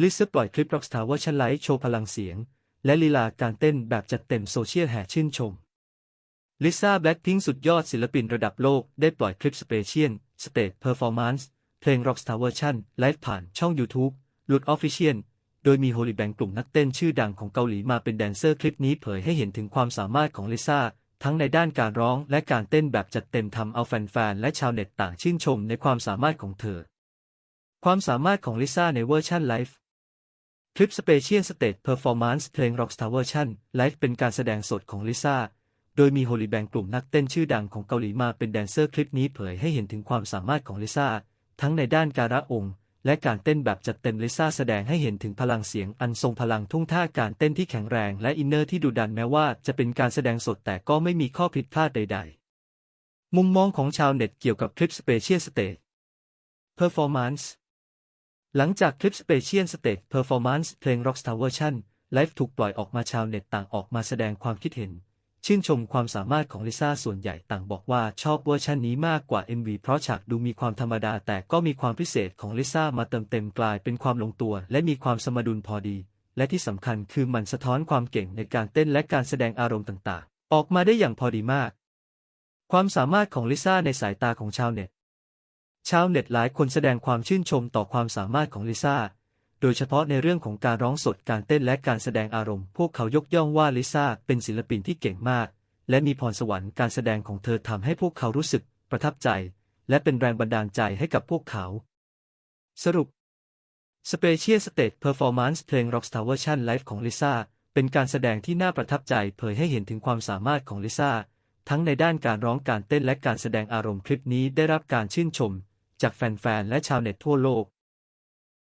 ลิซ่าปล่อยคลิป Rockstar เวอร์ชันไลฟ์โชว์พลังเสียง และลีลาการเต้นแบบจัดเต็มโซเชียลแห่ชื่นชม ลิซ่าแบล็คพิงสุดยอดศิลปินระดับโลกได้ปล่อยคลิปสเปเชียลสเตจเพอร์ฟอร์แมนซ์เพลง Rockstar เวอร์ชันไลฟ์ผ่านช่อง YouTube หลุดออฟฟิเชียลโดยมีโฮลิแบงกลุ่มนักเต้นชื่อดังของเกาหลีมาเป็นแดนเซอร์คลิปนี้เผยให้เห็นถึงความสามารถของลิซ่าทั้งในด้านการร้องและการเต้นแบบจัดเต็มทำเอาแฟนๆ และชาวเน็ตต่างชื่นชมในความสามารถของเธอ ความสามารถของลิซ่าในเวอร์ชันไลฟ์ คลิปสเปเชียลสเตจเพอร์ฟอร์แมนซ์เพลง Rockstar เวอร์ชันไลฟ์เป็นการแสดงสดของลิซ่า โดยมีโฮลิแบงกลุ่มนักเต้นชื่อดังของเกาหลีมาเป็นแดนเซอร์คลิปนี้เผยให้เห็นถึงความสามารถของลิซ่า ทั้งในด้านการะองค์และการเต้นแบบจัดเต็มลิซ่าแสดงให้เห็นถึงพลังเสียงอันทรงพลังทุ่งท่าการเต้นที่แข็งแรงและอินเนอร์ที่ดุดันแม้ว่าจะเป็นการแสดงสดแต่ก็ไม่มีข้อผิดพลาดใด ๆ มุมมองของชาวเน็ตเกี่ยวกับคลิปสเป หลังจากคลิปสเปเชียลสเตจเพอร์ฟอร์แมนซ์เพลง Rockstar เวอร์ชันไลฟ์ถูกปล่อยออกมาชาวเน็ตต่างออกมาแสดงความคิดเห็น ชื่นชมความสามารถของลิซ่าส่วนใหญ่ต่างบอกว่าชอบเวอร์ชันนี้มากกว่า MV เพราะฉากดูมีความธรรมดาแต่ก็มีความพิเศษของลิซ่ามาเติมเต็มกลายเป็นความลงตัว และมีความสมดุลพอดี และที่สำคัญคือมันสะท้อนความเก่งในการเต้นและการแสดงอารมณ์ต่างๆ ออกมาได้อย่างพอดีมาก ความสามารถของลิซ่าในสายตาของชาวเน็ต ชาวเน็ตหลายคนแสดงความชื่นชมต่อความสามารถของลิซ่า โดยเฉพาะในเรื่องของการร้องสดการเต้นและการแสดงอารมณ์ พวกเขายกย่องว่าลิซ่าเป็นศิลปินที่เก่งมาก และมีพรสวรรค์การแสดงของเธอทำให้พวกเขารู้สึกประทับใจ และเป็นแรงบันดาลใจให้กับพวกเขา สรุป Special Stage Performance เพลง Rockstar Version Live ของลิซ่าเป็นการแสดงที่น่าประทับใจเผยให้เห็นถึงความสามารถของลิซ่าทั้งในด้านการร้องการเต้นและการแสดงอารมณ์คลิปนี้ได้รับการชื่นชม จากแฟนๆ และชาวเน็ตทั่วโลก